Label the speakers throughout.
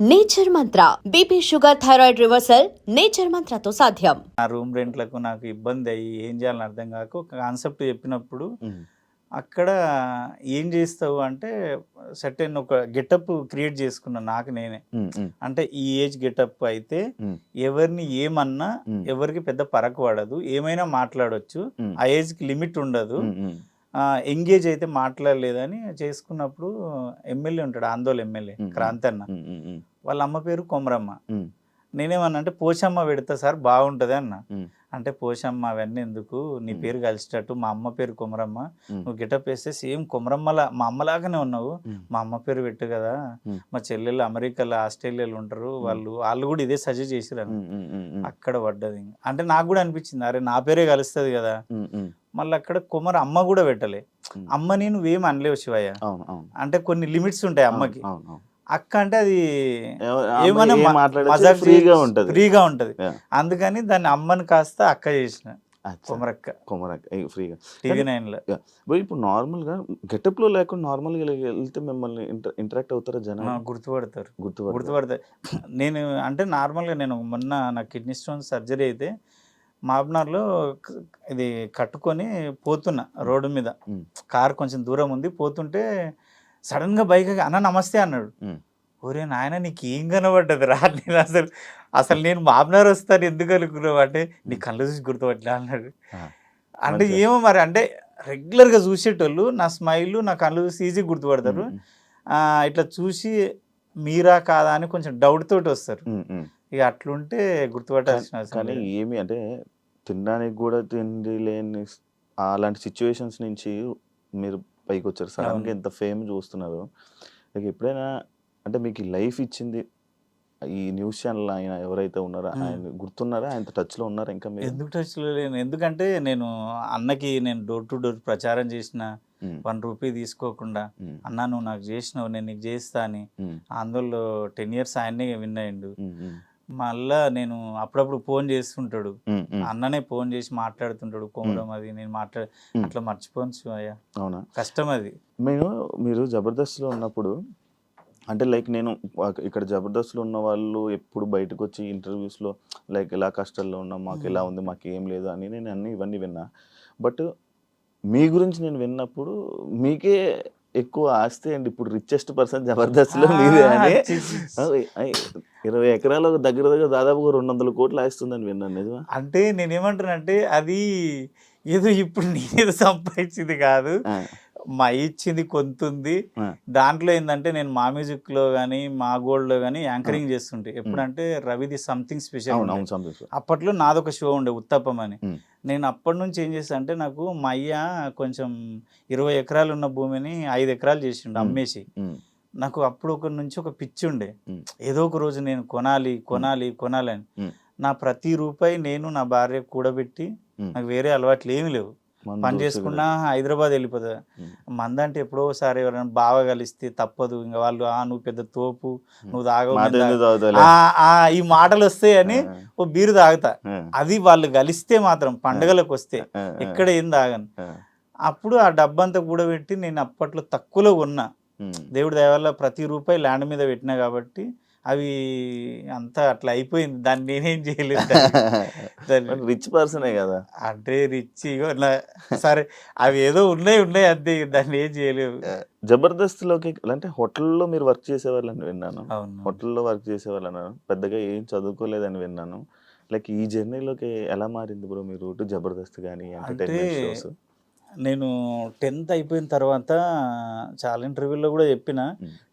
Speaker 1: Nature Mantra BP sugar thyroid reversal nature మంత్రతో సాధ్యం.
Speaker 2: నా room రెంట్లకు నాకు ఇబ్బంది అయ్యి ఏం చేయాలని అర్థం కాక ఒక కాన్సెప్ట్ చెప్పినప్పుడు అక్కడ ఏం చేస్తావు అంటే సర్టెన్ ఒక గెటప్ క్రియేట్ చేసుకున్నా నాకు నేనే. అంటే ఈ ఏజ్ గెటప్ అయితే ఎవరిని ఏమన్నా ఎవరికి పెద్ద పరకు పడదు ఏమైనా మాట్లాడొచ్చు
Speaker 3: ఉమ్,
Speaker 2: ఆ ఏజ్కి లిమిట్ ఉండదు ఎంగేజ్ అయితే మాట్లాడలేదని చేసుకున్నప్పుడు ఎమ్మెల్యే ఉంటాడు ఆందోళన ఎమ్మెల్యే
Speaker 3: మ్మ్.
Speaker 2: వాళ్ళ అమ్మ పేరు కొమరమ్మ. నేనేమన్నా అంటే పోషమ్మ పెడతా సార్ బాగుంటుంది అన్న. అంటే పోషమ్మ అవన్నీ ఎందుకు? నీ. పేరు కలిసేటట్టు మా అమ్మ పేరు కొమరమ్మ.
Speaker 3: మ్మ్.
Speaker 2: నువ్వు గెటప్ వేస్తే సేమ్ కొమరమ్మలా మా అమ్మలాగానే ఉన్నావు. మా అమ్మ పేరు పెట్టు కదా. మా చెల్లెళ్ళు అమెరికాలో ఆస్ట్రేలియాలో ఉంటారు. వాళ్ళు వాళ్ళు కూడా ఇదే సజెస్ట్ చేసిరు అక్కడ పడ్డది అంటే నాకు కూడా అనిపించింది అరే నా పేరే కలుస్తుంది కదా. మళ్ళీ అక్కడ కుమార్ అమ్మ కూడా పెట్టలే.
Speaker 3: మ్మ్.
Speaker 2: అమ్మని నువ్వేం అనలేవు శివయ్య. అంటే కొన్ని లిమిట్స్ ఉంటాయి అమ్మకి. అక్క అంటే అది
Speaker 3: ఎవ-
Speaker 2: ఏమన్నా
Speaker 3: ఏం
Speaker 2: మా-
Speaker 3: మాట్లాడొచ్చు,
Speaker 2: మజాక్
Speaker 3: ఫ్రీగా ఉంటది.
Speaker 2: ఫ్రీగా ఉంటది. అందుకని దాన్ని అమ్మని కాస్త అక్క చేసిన. కుమరక్క.
Speaker 3: కొమరక్ ఏ, ఫ్రీగా.
Speaker 2: టీవీ నైన్లో
Speaker 3: బో ఇప్పుడు నార్మల్గా గెటప్లో లేకుండా నార్మల్గా వెళ్తే మిమ్మల్ని ఇంటరాక్ట్ అవుతారా
Speaker 2: ఆ,
Speaker 3: జనాలు
Speaker 2: గుర్తుపడతారు.
Speaker 3: గుర్తుపడతారు?
Speaker 2: గుర్తుపడతారు. నేను అంటే నార్మల్గా నేను మొన్న నా కిడ్నీ స్టోన్ సర్జరీ అయితే మాబ్నార్లో ఇది కట్టుకొని పోతున్నా రోడ్డు మీద. కార్ కొంచెం దూరం ఉంది. పోతుంటే సడన్గా బైక్ అన్న నమస్తే అన్నాడు. ఒరే నాయన నీకు ఏం కనబడ్డది రా నేను అసలు అసలు నేను మాబ్నార్ వస్తాను ఎందుకు అనుకున్నావు అంటే నీ కళ్ళు చూసి గుర్తుపట్టలే అన్నాడు అంటే. ఏమో మరి అంటే రెగ్యులర్గా చూసేటోళ్ళు నా స్మైల్ నా కళ్ళు చూసి ఈజీ గుర్తుపడతారు ఇట్లా చూసి మీరా కాదా అని కొంచెం డౌట్ తోటి వస్తారు. ఇక అట్లుంటే గుర్తుపట్టాల్సిన
Speaker 3: కానీ. ఏమి అంటే తినడానికి కూడా తిండి లేని అలాంటి సిచ్యువేషన్స్ నుంచి మీరు పైకి వచ్చారు సడన్
Speaker 2: అవును.
Speaker 3: గా ఇంత ఫేమ్ చూస్తున్నారు. ఇక ఎప్పుడైనా అంటే మీకు లైఫ్ ఇచ్చింది ఈ న్యూస్ ఛానల్ ఆయన ఎవరైతే ఉన్నారో. ఆయన గుర్తున్నారా? ఆయన టచ్లో ఉన్నారా ఇంకా మీరు?
Speaker 2: ఎందుకు టచ్లో లేను? ఎందుకంటే నేను అన్నకి నేను డోర్ టు డోర్ ప్రచారం చేసిన వన్ రూపీ తీసుకోకుండా అన్న నువ్వు నాకు చేసినావు నేను నీకు చేస్తా అని అందులో టెన్ ఇయర్స్ ఆయన్నే విన్ అయ్యిండు మళ్ళా నేను అప్పుడప్పుడు ఫోన్ చేస్తుంటాడు. అన్ననే ఫోన్ చేసి మాట్లాడుతుంటాడు. కోమరం అది నేను మాట్లా
Speaker 3: Hmm.
Speaker 2: అట్లా మర్చిపోను శివయ్య.
Speaker 3: అవునా?
Speaker 2: కష్టం అది.
Speaker 3: మేము మీరు జబర్దస్త్లో ఉన్నప్పుడు అంటే లైక్ నేను ఇక్కడ జబర్దస్త్లో ఉన్న వాళ్ళు ఎప్పుడు బయటకు వచ్చి ఇంటర్వ్యూస్లో లైక్ ఎలా కష్టాల్లో ఉన్నాం మాకు ఎలా ఉంది మాకు ఏం లేదు అని నేను అన్ని ఇవన్నీ విన్నా. బట్ మీ గురించి నేను విన్నప్పుడు మీకే ఎక్కువ ఆస్తి అండి. ఇప్పుడు రిచెస్ట్ పర్సన్ జబర్దస్త్లో మీదే అని. ఇరవై ఎకరాల దగ్గర దగ్గర దాదాపుగా రెండు వందల కోట్లు ఆస్తుందని విన్నాను నిజమా?
Speaker 2: అంటే నేనేమంటానంటే అది ఏదో ఇప్పుడు నేనేదో సంపాదించింది కాదు. మా ఇచ్చింది కొంతుంది
Speaker 3: ఆ.
Speaker 2: దాంట్లో ఏంటంటే నేను మా మ్యూజిక్లో కానీ మా గోల్డ్లో కానీ యాంకరింగ్ చేస్తుంటే ఎప్పుడంటే రవిది సంథింగ్ స్పెషల్ అప్పట్లో నాదొక షో ఉండే ఉత్తప్పం అని. నేను అప్పటి నుంచి ఏం చేస్తా అంటే నాకు మా అయ్య కొంచెం ఇరవై ఎకరాలు ఉన్న భూమిని ఐదు ఎకరాలు చేసిండు. అమ్మేసి నాకు అప్పుడు ఒక నుంచి ఒక పిచ్చి ఉండే. ఏదో ఒక రోజు నేను కొనాలి కొనాలి కొనాలి అని
Speaker 3: ఉమ్.
Speaker 2: నా ప్రతి రూపాయి నేను నా భార్య కూడబెట్టి. నాకు వేరే అలవాట్లు ఏమి లేవు పని చేసుకున్నా హైదరాబాద్ వెళ్ళిపోతా.
Speaker 3: ఉమ్.
Speaker 2: మందంటే ఎప్పుడో ఒకసారి ఎవరైనా బాగా కలిస్తే తప్పదు. ఇంకా వాళ్ళు ఆ నువ్వు పెద్ద తోపు నువ్వు తాగవు
Speaker 3: మాట
Speaker 2: నేను
Speaker 3: ఎందుకు
Speaker 2: తాగ-"
Speaker 3: తాగుతావులే?
Speaker 2: ఆ, ఆ, ఈ మాటలు వస్తాయని ఓ బీరు తాగుతా. అది వాళ్ళు కలిస్తే మాత్రం పండగలకు వస్తే ఎక్కడ ఏం తాగను. అప్పుడు ఆ డబ్బంతా కూడబెట్టి నేను అప్పట్లో తక్కువలో
Speaker 3: ఉమ్.
Speaker 2: దేవుడి దయ వల్ల ప్రతి రూపాయి ల్యాండ్ మీద పెట్టినా కాబట్టి అవి అంతా అట్లా అయిపోయింది. దాన్ని నేనేం చేయలేదు
Speaker 3: రిచ్ పర్సనే కదా.
Speaker 2: అంటే రిచ్ సరే అవి ఏదో ఉన్నాయి ఉన్నాయి అంతే దాన్ని ఏం చేయలేవు.
Speaker 3: జబర్దస్త్లోకి అంటే హోటల్లో మీరు వర్క్ చేసేవాళ్ళని విన్నాను. హోటల్లో వర్క్ చేసేవాళ్ళని పెద్దగా ఏం చదువుకోలేదని విన్నాను. లైక్ ఈ జర్నీలోకి ఎలా మారింది బ్రో మీ రూట్? జబర్దస్త్ కానీ ఎంటర్టైన్మెంట్
Speaker 2: అంటే
Speaker 3: షోస్
Speaker 2: నేను టెన్త్ అయిపోయిన తర్వాత చాలా ఇంటర్వ్యూలో కూడా చెప్పిన.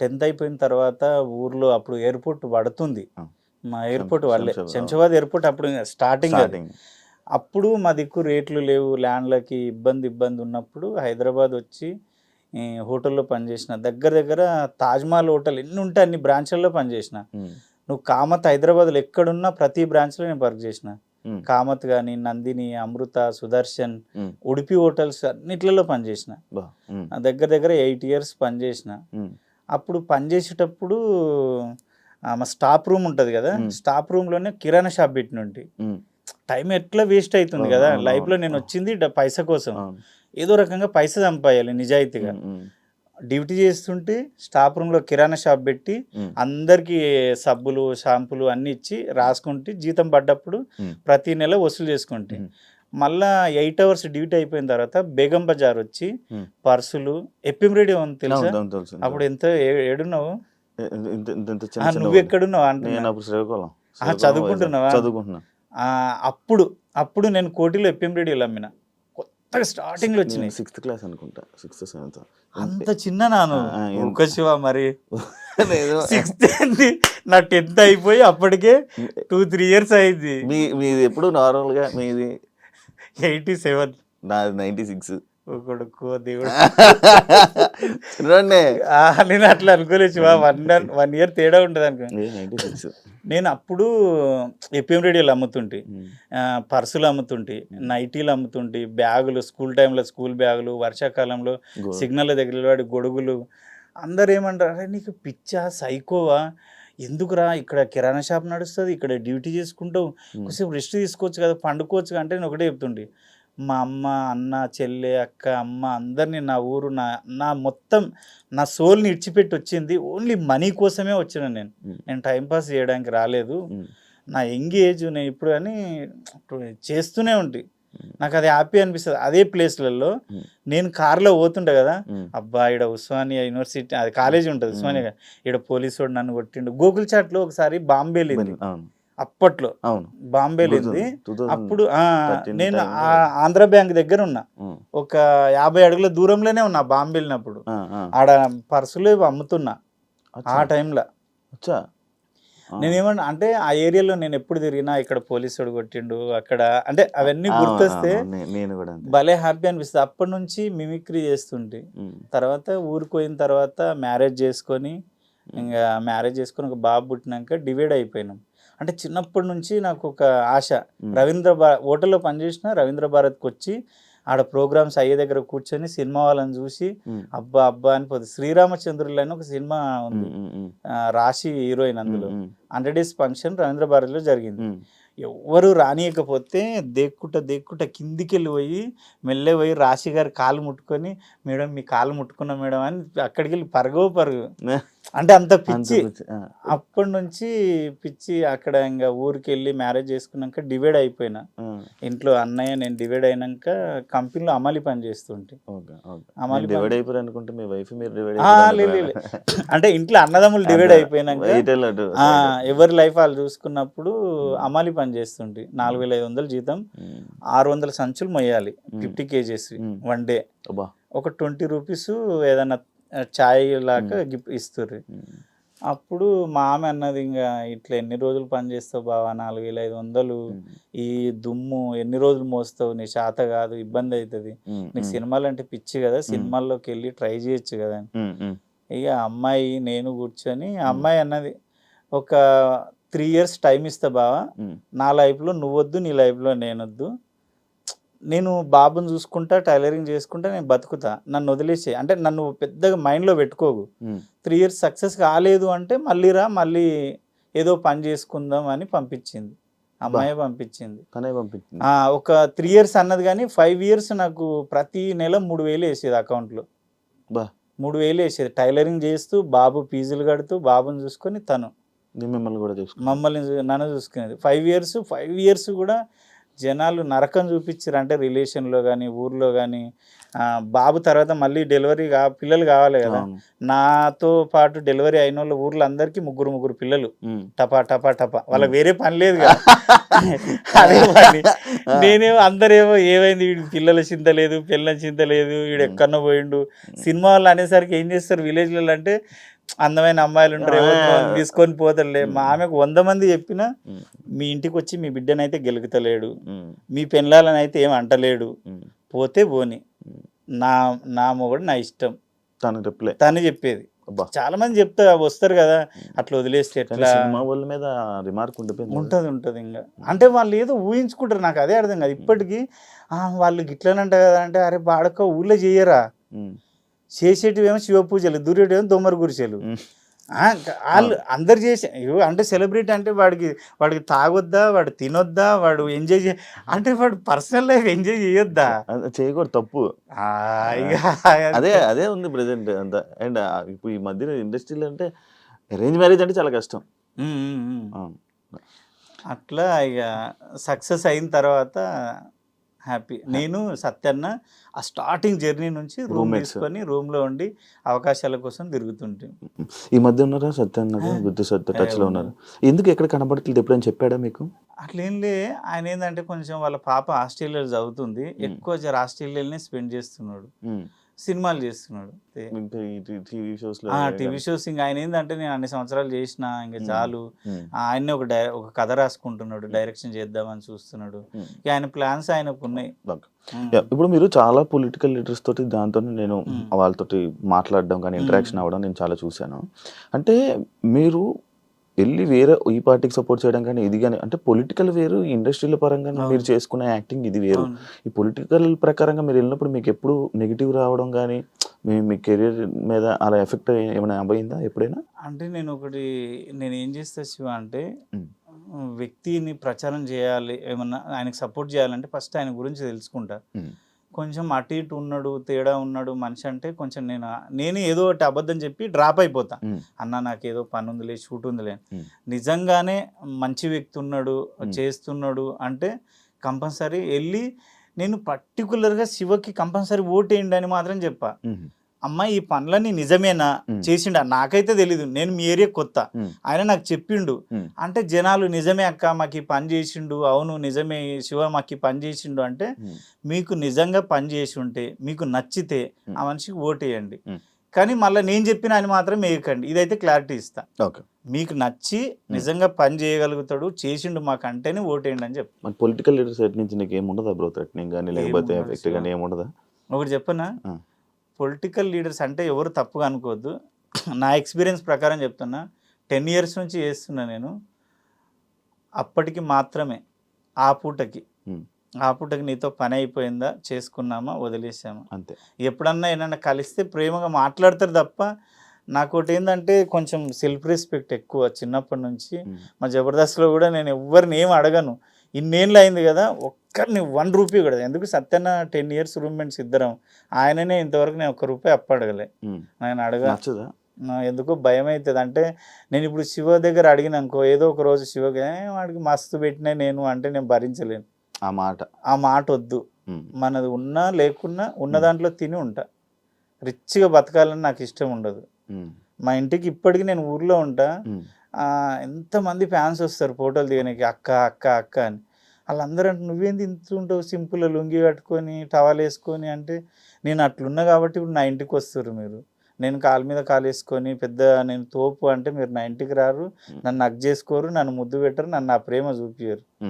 Speaker 2: టెన్త్ అయిపోయిన తర్వాత ఊర్లో అప్పుడు ఎయిర్పోర్ట్ పడుతుంది. మా ఎయిర్పోర్ట్. వాళ్ళే శంషాబాద్ ఎయిర్పోర్ట్ అప్పుడు స్టార్టింగ్ అప్పుడు మా దిక్కు రేట్లు లేవు ల్యాండ్లకి ఇబ్బంది ఇబ్బంది ఉన్నప్పుడు హైదరాబాద్ వచ్చి హోటల్లో పనిచేసిన దగ్గర దగ్గర తాజ్మహల్ హోటల్ ఎన్ని ఉంటే అన్ని బ్రాంచ్లలో పనిచేసిన నువ్వు కామత్ హైదరాబాద్లో ఎక్కడున్నా ప్రతి బ్రాంచ్లో నేను వర్క్ చేసిన కామత్ కానీ నందిని అమృత సుదర్శన్ ఉడిపి హోటల్స్ అన్నిట్లలో పనిచేసిన. దగ్గర దగ్గర ఎయిట్ ఇయర్స్ పనిచేసిన. అప్పుడు పనిచేసేటప్పుడు ఆ, మా స్టాప్ రూమ్ ఉంటుంది కదా. స్టాప్ రూమ్లోనే కిరాణా షాప్ పెట్టినుంటి. టైం ఎట్లా వేస్ట్ అవుతుంది కదా లైఫ్లో
Speaker 3: అవును.
Speaker 2: నేను వచ్చింది పైస కోసం. ఏదో రకంగా పైస సంపాయాలి నిజాయితీగా. డ్యూటీ చేస్తుంటే స్టాఫ్ రూమ్లో కిరాణా షాప్ పెట్టి. అందరికీ సబ్బులు షాంపులు అన్ని ఇచ్చి రాసుకుంటే జీతం పడ్డప్పుడు. ప్రతి నెల వసూలు చేసుకుంటే. మళ్ళా ఎయిట్ అవర్స్ డ్యూటీ అయిపోయిన తర్వాత బేగం బజార్ వచ్చి. పర్సులు ఎప్పిం రేడియో ఉంది తెలుసా. అప్పుడు ఎంత ఏడున్నావు నువ్వు. ఎక్కడున్నావు చదువుకుంటున్నావా?
Speaker 3: చదువుకుంటున్నా
Speaker 2: అప్పుడు అప్పుడు నేను కోటిలో ఎప్పిం రేడియోలు అమ్మిన కొత్తగా స్టార్టింగ్లో వచ్చినాయి.
Speaker 3: సిక్స్త్ క్లాస్ అనుకుంటా. సిక్స్త్ సెవెంత్
Speaker 2: అంత. చిన్న నాను. ఊక శివ మరి. సిక్స్త్ నా టెన్త్ అయిపోయి అప్పటికే టూ త్రీ ఇయర్స్ అయింది.
Speaker 3: మీ మీది ఎప్పుడు నార్మల్గా మీది?
Speaker 2: ఎయిటీ సెవెన్
Speaker 3: నాది నైన్టీ సిక్స్
Speaker 2: కొడుకు దేవుడు. నేను అట్లా అనుకోలేదు శివ. వన్ వన్ ఇయర్ తేడా ఉంటుంది అనుకో.
Speaker 3: నైన్టీ సిక్స్
Speaker 2: నేను అప్పుడు ఎపిఎం రేడియోలు అమ్ముతుంటే. పర్సులు అమ్ముతుంటే నైటీలు అమ్ముతుంటే బ్యాగులు స్కూల్ టైంలో స్కూల్ బ్యాగులు వర్షాకాలంలో సిగ్నల్ దగ్గర వాడి గొడుగులు. అందరు ఏమంటారు అరే నీకు పిచ్చా సైకోవా? ఎందుకురా ఇక్కడ కిరాణా షాప్ నడుస్తుంది ఇక్కడ డ్యూటీ చేసుకుంటావు? కొంచెం రెస్ట్ తీసుకోవచ్చు కదా పండుకోవచ్చు అంటే నేను ఒకటే చెప్తుండే మా అమ్మ అన్న చెల్లె అక్క అమ్మ అందరినీ నా ఊరు నా నా మొత్తం నా సోల్ని ఇడిచిపెట్టి వచ్చింది. ఓన్లీ మనీ కోసమే వచ్చిన నేను. నేను టైంపాస్ చేయడానికి రాలేదు. నా యంగ్ ఏజ్ నేను ఇప్పుడు అని ఇప్పుడు చేస్తూనే ఉంటాయి నాకు అది హ్యాపీ అనిపిస్తుంది. అదే ప్లేస్లలో. నేను కార్లో పోతుంటా కదా. అబ్బా ఇక్కడ ఉస్మానియా యూనివర్సిటీ అది కాలేజ్ ఉంటుంది ఉస్మానియా. ఇక్కడ పోలీసు వాడు నన్ను కొట్టిండు. గోకుల్ చాట్లో ఒకసారి బాంబే
Speaker 3: అవును.
Speaker 2: అప్పట్లో
Speaker 3: అవును.
Speaker 2: బాంబే
Speaker 3: థౌసండ్
Speaker 2: అప్పుడు ఆ,
Speaker 3: 13
Speaker 2: నేను ఆంధ్ర బ్యాంక్ దగ్గర ఉన్నా ఒక యాభై అడుగుల దూరంలోనే ఉన్నా బాంబే వెళ్ళినప్పుడు ఆడ పర్సులు అమ్ముతున్నా. ఆ టైంలో.
Speaker 3: వచ్చా
Speaker 2: నేనేమన్నా అంటే ఆ ఏరియాలో నేను ఎప్పుడు తిరిగినా ఇక్కడ పోలీసుడు కొట్టిండు అక్కడ అంటే అవన్నీ గుర్తొస్తే
Speaker 3: నేను కూడా
Speaker 2: భలే హ్యాపీ అనిపిస్తుంది. అప్పటి నుంచి మిమిక్రీ చేస్తుంటే. తర్వాత ఊరికి పోయిన తర్వాత మ్యారేజ్ చేసుకొని ఇంకా మ్యారేజ్ చేసుకొని ఒక బాబు పుట్టినాక డివైడ్ అయిపోయినాం. అంటే చిన్నప్పటి నుంచి నాకు ఒక ఆశ. రవీంద్ర భా హోటల్లో పనిచేసిన రవీంద్ర భారత్కి వచ్చి ఆడ ప్రోగ్రామ్స్ అయ్యే దగ్గర కూర్చొని సినిమా వాళ్ళని చూసి. అబ్బా అబ్బా అని పోతుంది శ్రీరామచంద్రులు అని ఒక సినిమా ఉంది. రాశి హీరోయిన్ అందులో. హండ్రెడ్ డేస్ ఫంక్షన్ రవీంద్ర భారతిలో జరిగింది.
Speaker 3: ఉమ్.
Speaker 2: ఎవ్వరు రానియకపోతే దేక్కుంట దేక్కుంట కిందికి వెళ్ళి పోయి మెల్లె పోయి రాశి గారి కాలు ముట్టుకొని మేడం మీ కాలు ముట్టుకున్నా మేడం అని అక్కడికి వెళ్ళి పరుగో పరుగు. అంటే అంత పిచ్చి. అప్పటి నుంచి పిచ్చి అక్కడ ఇంకా ఊరికి వెళ్ళి మ్యారేజ్ చేసుకున్నాక డివైడ్ అయిపోయినా. ఇంట్లో అన్నయ్య నేను డివైడ్ అయినాక కంపెనీలో అమలు పని చేస్తుంటే.
Speaker 3: Okay okay.
Speaker 2: అమలు
Speaker 3: డివైడ్
Speaker 2: పని-
Speaker 3: అయిపోయారు అనుకుంటే మీ వైఫ్ మీరు డివైడ్.
Speaker 2: అంటే ఇంట్లో అన్నదమ్ములు డివైడ్ అయిపోయినాక ఎవరి లైఫ్ వాళ్ళు చూసుకున్నప్పుడు అమాలి పని చేస్తుంటే. నాలుగు వేల ఐదు వందలు జీతం ఆరు వందల సంచులు మొయ్యాలి ఫిఫ్టీ కేజీస్. One day. ఒక ట్వంటీ రూపీస్ ఏదైనా ఛాయ్ లాగా గిఫ్ట్ ఇస్తారు
Speaker 3: ఉమ్.
Speaker 2: అప్పుడు మా ఆమె అన్నది ఇంకా ఇట్లా ఎన్ని రోజులు పని చేస్తావు బావా నాలుగు వేల ఐదు వందలు. ఈ దుమ్ము ఎన్ని రోజులు మోస్తావు నీ శాత కాదు ఇబ్బంది అవుతుంది. నీకు. సినిమాలు అంటే పిచ్చి కదా సినిమాల్లోకి వెళ్ళి ట్రై చేయొచ్చు కదా. ఇక అమ్మాయి నేను కూర్చొని అమ్మాయి అన్నది ఒక త్రీ ఇయర్స్ టైం ఇస్తా బావా. నా లైఫ్లో నువ్వొద్దు నీ లైఫ్లో నేనొద్దు నేను బాబుని చూసుకుంటా టైలరింగ్ చేసుకుంటా నేను బతుకుతా. నన్ను వదిలేసే. అంటే నన్ను పెద్దగా మైండ్లో పెట్టుకోకు. త్రీ ఇయర్స్ సక్సెస్ కాలేదు అంటే మళ్ళీ రా మళ్ళీ ఏదో పని చేసుకుందాం అని పంపించింది. అమ్మాయి పంపించింది.
Speaker 3: పంపించింది.
Speaker 2: ఒక త్రీ ఇయర్స్ అన్నది కానీ ఫైవ్ ఇయర్స్ నాకు ప్రతి నెల మూడు వేలు వేసేది అకౌంట్లో. మూడు వేలు వేసేది. టైలరింగ్ చేస్తూ బాబు ఫీజులు కడుతూ బాబుని చూసుకొని తను.
Speaker 3: మిమ్మల్ని కూడా
Speaker 2: మమ్మల్ని నన్ను చూసుకునేది. ఫైవ్ ఇయర్స్ ఫైవ్ ఇయర్స్ కూడా జనాలు నరకం చూపించారు అంటే రిలేషన్లో కానీ ఊర్లో కానీ బాబు తర్వాత మళ్ళీ డెలివరీ కా పిల్లలు కావాలి కదా. నాతో పాటు డెలివరీ అయిన వాళ్ళ ఊర్లో అందరికీ ముగ్గురు ముగ్గురు పిల్లలు. టపా టపా టపా. వాళ్ళకి వేరే పని లేదు కదా. అదే పని. నేనేమో అందరేమో ఏమైంది? వీడికి పిల్లల చింత లేదు పిల్లల చింత లేదు వీడు ఎక్కడో పోయిండు. సినిమా వాళ్ళు అనేసరికి ఏం చేస్తారు? విలేజ్లలో అంటే అందమైన అమ్మాయిలు ఉంటారు తీసుకొని పోతారులే మా ఆమెకు వంద మంది చెప్పినా. మీ ఇంటికి వచ్చి మీ బిడ్డనైతే గెలుగుతలేడు. మీ పెళ్ళాలని అయితే ఏం అంటలేడు. పోతే పోని. నా నా మొగడు నా ఇష్టం.
Speaker 3: తను రిప్లై
Speaker 2: తను చెప్పేది. చాలా మంది చెప్తా వస్తారు కదా అట్లా వదిలేస్తే ఎట్లా?
Speaker 3: వాళ్ళ మీద రిమార్క్ ఉండిపోయింది.
Speaker 2: ఉంటది ఉంటది ఇంకా. అంటే వాళ్ళు ఏదో ఊహించుకుంటారు నాకు అదే అర్థం కాదు. ఇప్పటికీ "ఆ, వాళ్ళు గిట్లనంట కదా అంటే అరే బాడక ఊళ్ళో చేయరా. చేసేటివేమో శివ పూజలు దూరేటివేమో దొమ్మర గురిసెలు వాళ్ళు అందరు చేసే అంటే సెలబ్రిటీ అంటే వాడికి వాడికి తాగొద్దా వాడు తినొద్దా వాడు ఎంజాయ్ చే అంటే వాడు పర్సనల్ లైఫ్ ఎంజాయ్ చేయొద్దా?
Speaker 3: చేయకూడదు తప్పు. అదే అదే ఉంది ప్రెసెంట్ అంత. అండ్ ఇప్పుడు ఈ మధ్య ఇండస్ట్రీలో అంటే అరేంజ్ మ్యారేజ్ అంటే చాలా కష్టం.
Speaker 2: అట్లా ఇక సక్సెస్ అయిన తర్వాత హ్యాపీ. నేను సత్యన్న ఆ స్టార్టింగ్ జర్నీ నుంచి రూమ్. తీసుకొని room లో ఉండి అవకాశాల కోసం తిరుగుతుంటే.
Speaker 3: ఈ మధ్య ఉన్నారా సత్య అన్నది
Speaker 2: ఆ.
Speaker 3: బుద్ధి సత్య టచ్లో
Speaker 2: ఏ,
Speaker 3: ఉన్నారు? ఎందుకు ఎక్కడ కనబడట్లేదు? ఎప్పుడైనా చెప్పాడా మీకు?
Speaker 2: అట్లేం లే. ఆయన ఏంటంటే కొంచెం వాళ్ళ పాప ఆస్ట్రేలియాలో చదువుతుంది. ఎక్కువ ఆస్ట్రేలియాలోనే స్పెండ్ చేస్తున్నాడు. సినిమాలు చేస్తున్నాడు
Speaker 3: టీవీ షోస్లో
Speaker 2: టీవీ షోస్ ఇంకా ఆయన ఏంటంటే నేను అన్ని సంవత్సరాలు చేసిన ఇంకా. చాలు
Speaker 3: ఉమ్.
Speaker 2: ఆయన్ని ఒక డై ఒక కథ రాసుకుంటున్నాడు డైరెక్షన్ చేద్దామని చూస్తున్నాడు. ఇక ఆయన ప్లాన్స్ ఆయనకు ఉన్నాయి
Speaker 3: ఇప్పుడు మీరు చాలా పొలిటికల్ లీడర్స్ తోటి దాంతో నేను. వాళ్ళతోటి మాట్లాడడం కానీ ఇంటరాక్షన్. అవ్వడం నేను చాలా చూశాను అంటే మీరు వెళ్ళి వేరే ఈ పార్టీకి సపోర్ట్ చేయడం కానీ ఇది కానీ అంటే పొలిటికల్ వేరు ఇండస్ట్రీల పరంగా. మీరు చేసుకునే యాక్టింగ్ ఇది వేరు. ఈ పొలిటికల్ ప్రకారంగా మీరు వెళ్ళినప్పుడు మీకు ఎప్పుడు నెగిటివ్ రావడం కానీ మీ మీ కెరీర్ మీద అలా ఎఫెక్ట్ ఏమైనా అయిందా ఎప్పుడైనా
Speaker 2: అంటే నేను ఒకటి నేను ఏం చేస్తా శివ అంటే. వ్యక్తిని ప్రచారం చేయాలి ఏమన్నా ఆయనకు సపోర్ట్ చేయాలంటే ఫస్ట్ ఆయన గురించి తెలుసుకుంటా. కొంచెం అటు ఇటు ఉన్నాడు తేడా ఉన్నాడు మనిషి అంటే కొంచెం నేను నేను ఏదో ఒకటి అబద్ధం చెప్పి డ్రాప్ అయిపోతా. అన్న నాకు ఏదో పని ఉందిలే షూట్ ఉందిలే. నిజంగానే మంచి వ్యక్తి ఉన్నాడు. చేస్తున్నాడు అంటే కంపల్సరీ వెళ్ళి నేను పర్టికులర్గా శివకి కంపల్సరీ ఓటేయండి అని మాత్రం చెప్పా. అమ్మ ఈ పనులన్నీ నిజమేనా. చేసిండా నాకైతే తెలీదు నేను మీ ఏరియా కొత్త. ఆయన నాకు చెప్పిండు. అంటే జనాలు నిజమే అక్క మాకు ఈ పని చేసిండు అవును నిజమే శివ మాకు ఈ పని చేసిండు అంటే. మీకు నిజంగా పని చేసి ఉంటే మీకు నచ్చితే. ఆ మనిషికి ఓటేయండి. కానీ మళ్ళీ నేను చెప్పిన అని మాత్రం వేయకండి ఇదైతే క్లారిటీ ఇస్తా
Speaker 3: ఓకే
Speaker 2: మీకు నచ్చి నిజంగా పని చేయగలుగుతాడు చేసిండు మాకు అంటేనే ఓటేయండి అని చెప్పి
Speaker 3: మన పొలిటికల్ లీడర్ సైడ్ నుంచి నీకు ఏముండదా బ్రో థ్రెటనింగ్ కానీ లేకపోతే ఎఫెక్ట్ కానీ. ఏముండదా
Speaker 2: ఒకటి చెప్పనా. పొలిటికల్ లీడర్స్ అంటే ఎవరు తప్పుగా అనుకోవద్దు. నా ఎక్స్పీరియన్స్ ప్రకారం చెప్తున్నా టెన్ ఇయర్స్ నుంచి చేస్తున్నా నేను. అప్పటికి మాత్రమే ఆ పూటకి. ఆ పూటకి నీతో పని అయిపోయిందా చేసుకున్నామా వదిలేసామా?
Speaker 3: అంతే.
Speaker 2: ఎప్పుడన్నా ఏమన్నా కలిస్తే ప్రేమగా మాట్లాడతారు తప్ప నాకు ఒకటి ఏంటంటే కొంచెం సెల్ఫ్ రెస్పెక్ట్ ఎక్కువ చిన్నప్పటి నుంచి. మా జబర్దస్త్లో కూడా నేను ఎవరిని ఏం అడగను. ఇన్నేళ్ళు అయింది కదా ఒక్కరిని వన్ రూపీ కూడా ఎందుకు సత్యన్న టెన్ ఇయర్స్ రూమ్మేట్స్ ఇద్దరం? ఆయననే ఇంతవరకు నేను ఒక్క రూపాయి అప్పు అడగలే.
Speaker 3: ఉమ్.
Speaker 2: నేను అడగ ఎందుకో భయం అవుతుంది. అంటే నేను ఇప్పుడు శివ దగ్గర అడిగిన అనుకో ఏదో ఒక రోజు శివకి "ఏ, వాడికి మస్తు పెట్టినా నేను అంటే నేను భరించలేను.
Speaker 3: ఆ మాట.
Speaker 2: ఆ మాట వద్దు. మనది ఉన్నా లేకున్నా ఉన్న దాంట్లో తిని ఉంటా. రిచ్గా బతకాలని నాకు ఇష్టం ఉండదు. మా ఇంటికి ఇప్పటికి నేను ఊర్లో ఉంటా. ఎంతమంది ఫ్యాన్స్ వస్తారు ఫోటోలు దిగడానికి అక్క అక్క అక్క అని. వాళ్ళందరూ అంటే నువ్వేంది ఇంత ఉంటావు? సింపుల్ లుంగి కట్టుకొని టవల్ వేసుకొని అంటే నేను అట్లున్నా కాబట్టి ఇప్పుడు నా ఇంటికి వస్తారు మీరు. నేను కాలు మీద కాలు వేసుకొని పెద్ద నేను తోపు అంటే మీరు నా ఇంటికి రారు నన్ను అగ్ చేసుకోరు నన్ను ముద్దు పెట్టరు నన్ను నా ప్రేమ చూపించరు